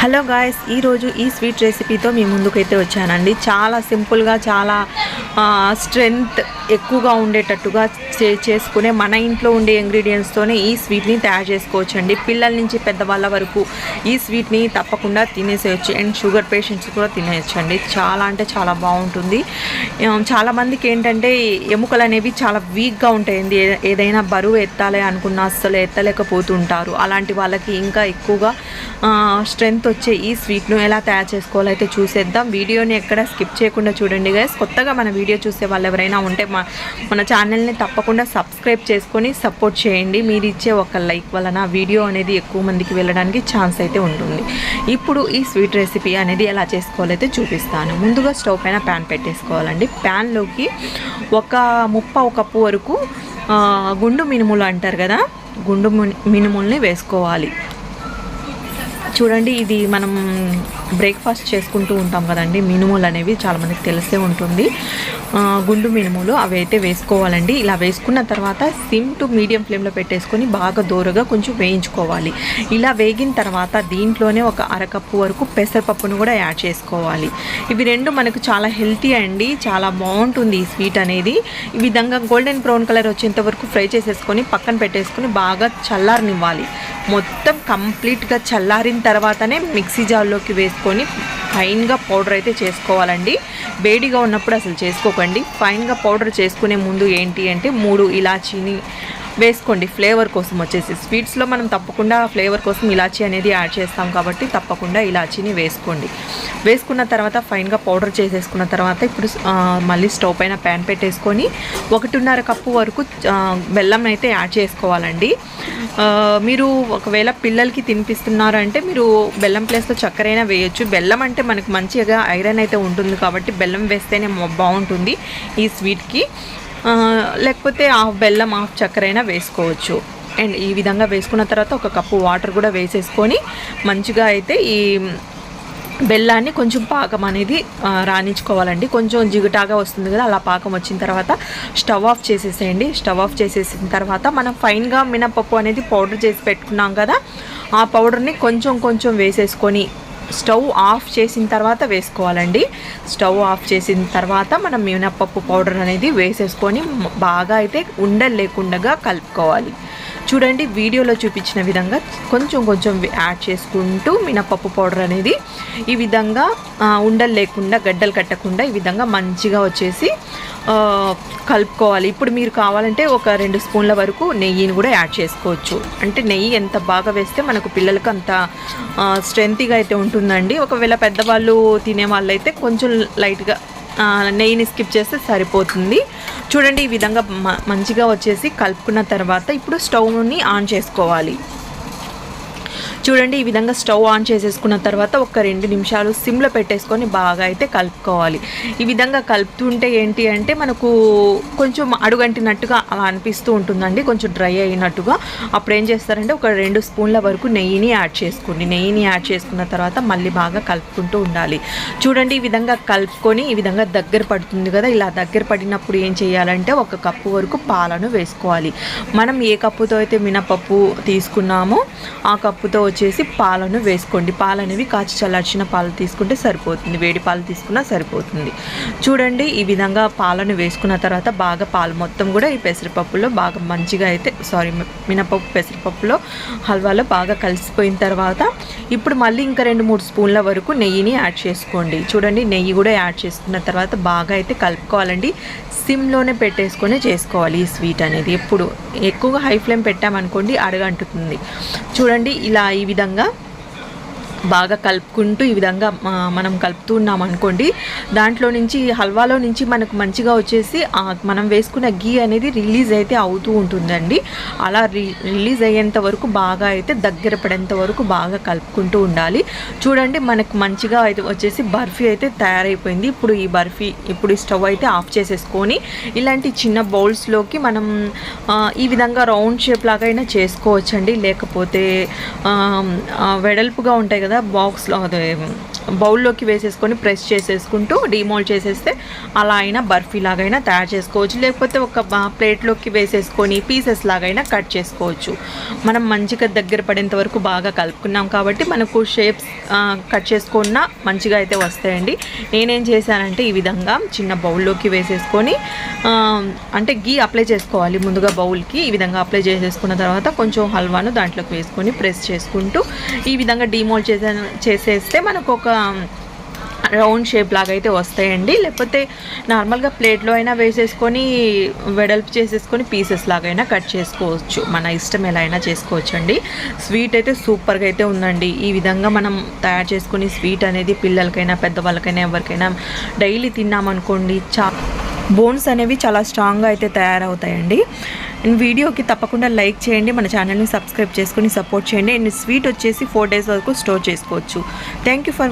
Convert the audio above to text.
Hello guys ఈరోజు ఈ sweet రెసిపీతో మీ ముందుకైతే వచ్చానండి. చాలా సింపుల్గా చాలా స్ట్రెంగ్త్ ఎక్కువగా ఉండేటట్టుగా చే చేసుకునే మన ఇంట్లో ఉండే ఇంగ్రీడియంట్స్తోనే ఈ స్వీట్ని తయారు చేసుకోవచ్చండి. పిల్లల నుంచి పెద్దవాళ్ళ వరకు ఈ స్వీట్ని తప్పకుండా తినేసేయచ్చు. అండ్ షుగర్ పేషెంట్స్ కూడా తినేయచ్చండి. చాలా అంటే చాలా బాగుంటుంది. చాలామందికి ఏంటంటే ఎముకలు అనేవి చాలా వీక్గా ఉంటాయండి. ఏ- ఏదైనా బరువు ఎత్తాలి అనుకున్న అస్సలు ఎత్తలేకపోతుంటారు. అలాంటి వాళ్ళకి ఇంకా ఎక్కువగా స్ట్రెంగ్త్ వచ్చే ఈ స్వీట్ను ఎలా తయారు చేసుకోవాలో అయితే చూసేద్దాం. వీడియోని ఎక్కడ స్కిప్ చేయకుండా చూడండి గైస్ కొత్తగా మన వీడియో చూసే వాళ్ళు ఎవరైనా ఉంటే మా మన ఛానల్ని తప్పకుండా సబ్స్క్రైబ్ చేసుకొని సపోర్ట్ చేయండి. మీరు ఇచ్చే ఒక లైక్ వలన వీడియో అనేది ఎక్కువ మందికి వెళ్ళడానికి ఛాన్స్ అయితే ఉంటుంది. ఇప్పుడు ఈ స్వీట్ రెసిపీ అనేది ఎలా చేసుకోవాలైతే చూపిస్తాను. ముందుగా స్టవ్ పైన ప్యాన్ పెట్టేసుకోవాలండి. ప్యాన్లోకి ఒక ముప్పావు కప్పు వరకు గుండు మినుములు అంటారు కదా? గుండు మిను- మినుముల్ని వేసుకోవాలి. చూడండి ఇది మనం బ్రేక్ఫాస్ట్ చేసుకుంటూ ఉంటాం కదండి. మినుములు అనేవి చాలామందికి తెలిసే ఉంటుంది. గుండు మినుములు అవి అయితే వేసుకోవాలండి. ఇలా వేసుకున్న తర్వాత సిమ్ టు మీడియం ఫ్లేమ్లో పెట్టేసుకొని బాగా దూరగా కొంచెం వేయించుకోవాలి. ఇలా వేగిన తర్వాత దీంట్లోనే ఒక అరకప్పు వరకు పెసరపప్పును కూడా యాడ్ చేసుకోవాలి. ఇవి రెండు మనకు చాలా హెల్తీ అండి. చాలా బాగుంటుంది ఈ స్వీట్ అనేది. ఈ విధంగా గోల్డెన్ బ్రౌన్ కలర్ వచ్చేంత వరకు ఫ్రై చేసేసుకొని పక్కన పెట్టేసుకొని బాగా చల్లారనివ్వాలి. మొత్తం కంప్లీట్గా చల్లారిన తర్వాతనే మిక్సీ జార్లోకి వేసుకొని ఫైన్గా పౌడర్ అయితే చేసుకోవాలండి. వేడిగా ఉన్నప్పుడు అసలు చేసుకోకండి. ఫైన్గా పౌడర్ చేసుకునే ముందు ఏంటి అంటే మూడు ఇలాచీని వేసుకోండి. ఫ్లేవర్ కోసం వచ్చేసి స్వీట్స్లో మనం తప్పకుండా ఫ్లేవర్ కోసం ఇలాచీ అనేది యాడ్ చేస్తాం కాబట్టి తప్పకుండా ఇలాచీని వేసుకోండి. వేసుకున్న తర్వాత ఫైన్గా పౌడర్ చేసేసుకున్న తర్వాత ఇప్పుడు మళ్ళీ స్టవ్ పైన ప్యాన్ పెట్టేసుకొని ఒకటిన్నర కప్పు వరకు బెల్లం అయితే యాడ్ చేసుకోవాలండి. మీరు ఒకవేళ పిల్లలకి తినిపిస్తున్నారంటే మీరు బెల్లం ప్లేస్లో చక్కరైనా వేయొచ్చు. బెల్లం అంటే మనకు మంచిగా ఐరన్ అయితే ఉంటుంది కాబట్టి బెల్లం వేస్తేనే బాగుంటుంది ఈ స్వీట్కి. లేకపోతే హాఫ్ బెల్లం హాఫ్ చక్కెర అయినా వేసుకోవచ్చు. అండ్ ఈ విధంగా వేసుకున్న తర్వాత ఒక కప్పు వాటర్ కూడా వేసేసుకొని మంచిగా అయితే ఈ బెల్లాన్ని కొంచెం పాకం అనేది రాణించుకోవాలండి. కొంచెం జిగుటాగా వస్తుంది కదా అలా పాకం వచ్చిన తర్వాత స్టవ్ ఆఫ్ చేసేసేయండి. స్టవ్ ఆఫ్ చేసేసిన తర్వాత మనం ఫైన్గా మినపప్పు అనేది పౌడర్ చేసి పెట్టుకున్నాం కదా ఆ పౌడర్ని కొంచెం కొంచెం వేసేసుకొని స్టవ్ ఆఫ్ చేసిన తర్వాత వేసుకోవాలండి. స్టవ్ ఆఫ్ చేసిన తర్వాత మనం మినపప్పు పౌడర్ అనేది వేసేసుకొని బాగా అయితే ఉండలు లేకుండా కలుపుకోవాలి. చూడండి వీడియోలో చూపించిన విధంగా కొంచెం కొంచెం యాడ్ చేసుకుంటూ మినపప్పు పౌడర్ అనేది ఈ విధంగా ఉండలు లేకుండా గడ్డలు కట్టకుండా ఈ విధంగా మంచిగా వచ్చేసి కలుపుకోవాలి. ఇప్పుడు మీరు కావాలంటే ఒక రెండు స్పూన్ల వరకు నెయ్యిని కూడా యాడ్ చేసుకోవచ్చు. అంటే నెయ్యి ఎంత బాగా వేస్తే మనకు పిల్లలకు అంత స్ట్రెంతీగా అయితే ఉంటుందండి. ఒకవేళ పెద్దవాళ్ళు తినే వాళ్ళైతే కొంచెం లైట్గా నెయ్యిని స్కిప్ చేస్తే సరిపోతుంది. చూడండి ఈ విధంగా మ- మంచిగా వచ్చేసి కలుపుకున్న తర్వాత ఇప్పుడు స్టవ్ని ఆన్ చేసుకోవాలి. చూడండి ఈ విధంగా స్టవ్ ఆన్ చేసేసుకున్న తర్వాత ఒక రెండు నిమిషాలు సిమ్లో పెట్టేసుకొని బాగా అయితే కలుపుకోవాలి. ఈ విధంగా కలుపుతుంటే ఏంటి అంటే మనకు కొంచెం అడుగంటినట్టుగా అలా అనిపిస్తూ ఉంటుందండి కొంచెం డ్రై అయినట్టుగా. అప్పుడు ఏం చేస్తారంటే ఒక రెండు స్పూన్ల వరకు నెయ్యిని యాడ్ చేసుకోండి. నెయ్యిని యాడ్ చేసుకున్న తర్వాత మళ్ళీ బాగా కలుపుకుంటూ ఉండాలి. చూడండి ఈ విధంగా కలుపుకొని ఈ విధంగా దగ్గర పడుతుంది కదా ఇలా దగ్గర పడినప్పుడు ఏం చేయాలంటే ఒక కప్పు వరకు పాలను వేసుకోవాలి. మనం ఏ కప్పుతో అయితే మినపప్పు తీసుకున్నామో ఆ కప్పుతో వచ్చేసి పాలను వేసుకోండి. పాలు అనేవి కాచి చల్లార్చిన పాలు తీసుకుంటే సరిపోతుంది. వేడి పాలు తీసుకున్నా సరిపోతుంది. చూడండి ఈ విధంగా పాలను వేసుకున్న తర్వాత బాగా పాలు మొత్తం కూడా ఈ పెసరపప్పులో బాగా మంచిగా అయితే సారీ మినపప్పు పెసరపప్పులో హల్వాలో బాగా కలిసిపోయిన తర్వాత ఇప్పుడు మళ్ళీ ఇంకా రెండు మూడు స్పూన్ల వరకు నెయ్యిని యాడ్ చేసుకోండి. చూడండి నెయ్యి కూడా యాడ్ చేసుకున్న తర్వాత బాగా అయితే కలుపుకోవాలండి. సిమ్లోనే పెట్టేసుకొని చేసుకోవాలి ఈ స్వీట్ అనేది. ఎప్పుడు ఎక్కువగా హై ఫ్లేమ్ పెట్టామనుకోండి అడగంటుతుంది చూడండి ఇలా ఈ విధంగా బాగా కలుపుకుంటూ ఈ విధంగా మనం కలుపుతూ ఉన్నాం అనుకోండి దాంట్లో నుంచి హల్వాలో నుంచి మనకు మంచిగా వచ్చేసి మనం వేసుకున్న గీ అనేది రిలీజ్ అయితే అవుతూ ఉంటుందండి. అలా రి రిలీజ్ అయ్యేంత వరకు బాగా అయితే దగ్గర పడేంత వరకు బాగా కలుపుకుంటూ ఉండాలి. చూడండి మనకు మంచిగా అయితే వచ్చేసి బర్ఫీ అయితే తయారైపోయింది. ఇప్పుడు ఈ బర్ఫీ ఇప్పుడు ఈ స్టవ్ అయితే ఆఫ్ చేసేసుకొని ఇలాంటి చిన్న బౌల్స్లోకి మనం ఈ విధంగా రౌండ్ షేప్ లాగా అయినా చేసుకోవచ్చండి. లేకపోతే వెడల్పుగా ఉంటాయి కదా బాక్స్లో అదే బౌల్లోకి వేసేసుకొని ప్రెస్ చేసేసుకుంటూ డీమోల్డ్ చేసేస్తే అలా అయినా బర్ఫీ లాగైనా తయారు చేసుకోవచ్చు. లేకపోతే ఒక ప్లేట్లోకి వేసేసుకొని పీసెస్ లాగైనా కట్ చేసుకోవచ్చు. మనం మంచిగా దగ్గర పడేంత వరకు బాగా కలుపుకున్నాం కాబట్టి మనకు షేప్స్ కట్ చేసుకున్న మంచిగా అయితే వస్తాయండి. నేనేం చేశానంటే ఈ విధంగా చిన్న బౌల్లోకి వేసేసుకొని అంటే గీ అప్లై చేసుకోవాలి ముందుగా బౌల్కి. ఈ విధంగా అప్లై చేసేసుకున్న తర్వాత కొంచెం హల్వాను దాంట్లోకి వేసుకొని ప్రెస్ చేసుకుంటూ ఈ విధంగా డీమోల్డ్ చేసి చేసేస్తే మనకు ఒక రౌండ్ షేప్ లాగా అయితే వస్తాయండి. లేకపోతే నార్మల్గా ప్లేట్లో అయినా వేసేసుకొని వెడల్పు చేసేసుకొని పీసెస్ లాగా అయినా కట్ చేసుకోవచ్చు. మన ఇష్టం ఎలా అయినా చేసుకోవచ్చు అండి స్వీట్ అయితే సూపర్గా అయితే ఉందండి. ఈ విధంగా మనం తయారు చేసుకుని స్వీట్ అనేది పిల్లలకైనా పెద్దవాళ్ళకైనా ఎవరికైనా డైలీ తిన్నామనుకోండి చా బోన్స్ అనేవి చాలా స్ట్రాంగ్గా అయితే తయారవుతాయండి. అండ్ వీడియోకి తప్పకుండా లైక్ చేయండి మన ఛానల్ని సబ్స్క్రైబ్ చేసుకొని సపోర్ట్ చేయండి. అండ్ స్వీట్ వచ్చేసి ఫోర్ డేస్ వరకు స్టోర్ చేసుకోవచ్చు. Thank you for